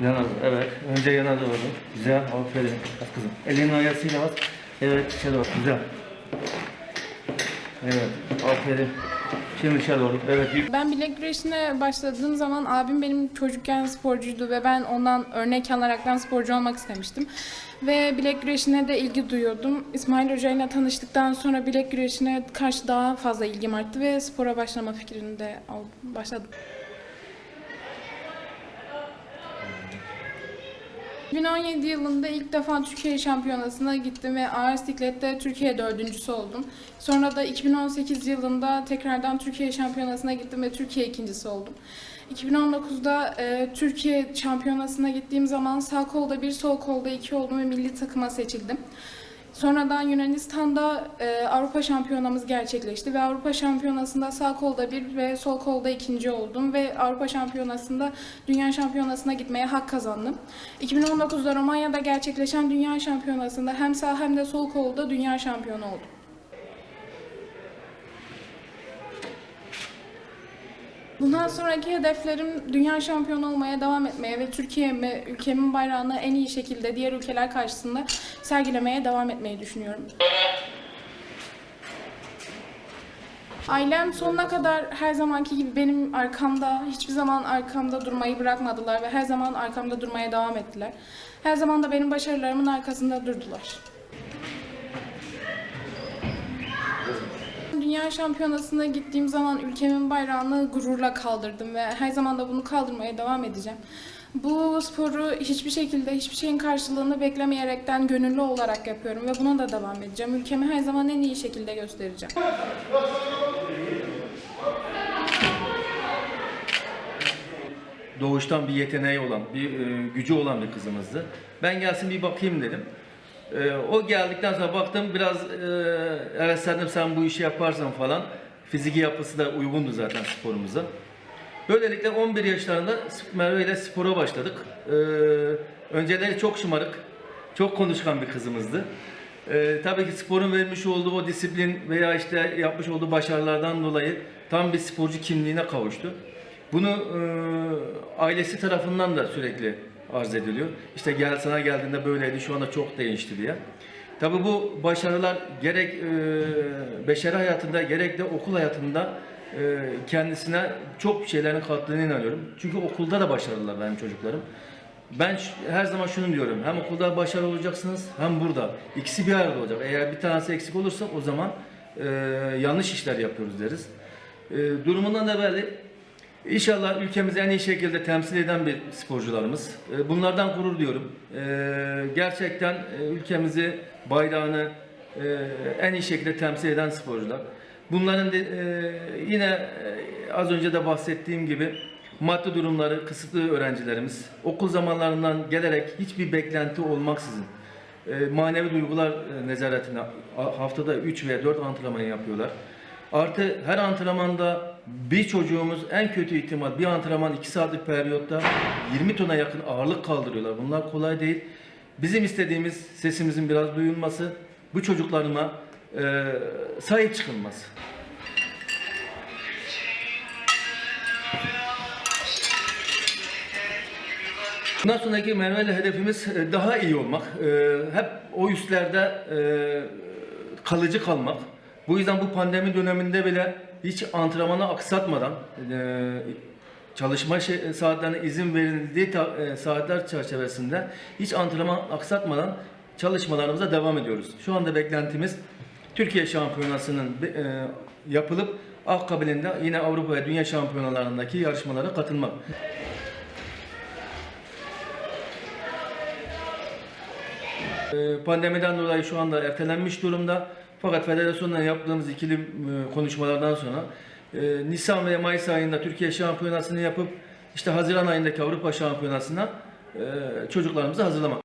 Yana, evet. Önce yana doğru. Güzel. Aferin. Bak kızım. Elinin ayasıyla bas. Evet. içe doğru. Güzel. Evet. Aferin. Şimdi içe doğru. Evet. Ben bilek güreşine başladığım zaman abim benim çocukken sporcuydu ve ben ondan örnek alaraktan sporcu olmak istemiştim. Ve bilek güreşine de ilgi duyuyordum. İsmail Hoca ile tanıştıktan sonra bilek güreşine karşı daha fazla ilgim arttı ve spora başlama fikrinde al- başladım. 2017 yılında ilk defa Türkiye Şampiyonası'na gittim ve ağır siklette Türkiye dördüncüsü oldum. Sonra da 2018 yılında tekrardan Türkiye Şampiyonası'na gittim ve Türkiye ikincisi oldum. 2019'da e, Türkiye Şampiyonası'na gittiğim zaman sağ kolda bir, sol kolda iki oldum ve milli takıma seçildim. Sonradan Yunanistan'da e, Avrupa Şampiyonamız gerçekleşti ve Avrupa Şampiyonası'nda sağ kolda bir ve sol kolda ikinci oldum ve Avrupa Şampiyonası'nda Dünya Şampiyonası'na gitmeye hak kazandım. 2019'da Romanya'da gerçekleşen Dünya Şampiyonası'nda hem sağ hem de sol kolda dünya şampiyonu oldum. Bundan sonraki hedeflerim dünya şampiyonu olmaya devam etmeye ve Türkiye'mi, ülkemin bayrağını en iyi şekilde diğer ülkeler karşısında sergilemeye devam etmeyi düşünüyorum. Ailem sonuna kadar her zamanki gibi benim arkamda, hiçbir zaman arkamda durmayı bırakmadılar ve her zaman arkamda durmaya devam ettiler. Her zaman da benim başarılarımın arkasında durdular. Dünya şampiyonasına gittiğim zaman ülkemin bayrağını gururla kaldırdım ve her zaman da bunu kaldırmaya devam edeceğim. Bu sporu hiçbir şekilde hiçbir şeyin karşılığını beklemeyerekten gönüllü olarak yapıyorum ve buna da devam edeceğim. Ülkemi her zaman en iyi şekilde göstereceğim. doğuştan bir yeteneği olan, bir e, gücü olan bir kızımızdı. Ben gelsin bir bakayım dedim. E, o geldikten sonra baktım biraz e, heveslendim sen bu işi yaparsan falan. Fiziki yapısı da uygundu zaten sporumuza. Böylelikle 11 yaşlarında Merve ile spora başladık. E, önceleri çok şımarık, çok konuşkan bir kızımızdı. E, tabii ki sporun vermiş olduğu o disiplin veya işte yapmış olduğu başarılardan dolayı tam bir sporcu kimliğine kavuştu. Bunu e, ailesi tarafından da sürekli arz ediliyor. İşte gel sana geldiğinde böyleydi, şu anda çok değişti diye. Tabi bu başarılar gerek e, beşeri hayatında gerek de okul hayatında e, kendisine çok şeylerin kattığını inanıyorum. Çünkü okulda da başarılılar benim çocuklarım. Ben her zaman şunu diyorum. Hem okulda başarılı olacaksınız hem burada. İkisi bir arada olacak. Eğer bir tanesi eksik olursa o zaman e, yanlış işler yapıyoruz deriz. E, durumundan da belli. İnşallah ülkemizi en iyi şekilde temsil eden bir sporcularımız. E, Bunlardan gurur diyorum. E, Gerçekten e, ülkemizi, bayrağını en iyi şekilde temsil eden sporcular. Bunların da, e, yine az önce de bahsettiğim gibi maddi durumları kısıtlı öğrencilerimiz okul zamanlarından gelerek hiçbir beklenti olmaksızın manevi duygular nezaretine haftada 3 veya 4 antrenman yapıyorlar. Artı her antrenmanda bir çocuğumuz en kötü ihtimal bir antrenman 2 saatlik periyotta 20 tona yakın ağırlık kaldırıyorlar. Bunlar kolay değil. Bizim istediğimiz sesimizin biraz duyulması, bu çocuklarıma e, sahip çıkılması. Bundan sonraki Merve ile hedefimiz e, daha iyi olmak. E, Hep o üstlerde e, kalıcı kalmak. Bu yüzden bu pandemi döneminde bile hiç antrenmanı aksatmadan e, çalışma şey- saatlerine izin verildiği e, saatler çerçevesinde hiç antrenman aksatmadan çalışmalarımıza devam ediyoruz. Şu anda beklentimiz Türkiye Şampiyonası'nın e, yapılıp akabininde yine Avrupa ve Dünya Şampiyonalarındaki yarışmalara katılmak. Ee, Pandemiden dolayı şu anda ertelenmiş durumda. Fakat federasyonla yaptığımız ikili e, konuşmalardan sonra e, Nisan ve Mayıs ayında Türkiye şampiyonasını yapıp işte Haziran ayındaki Avrupa şampiyonasına e, çocuklarımızı hazırlamak.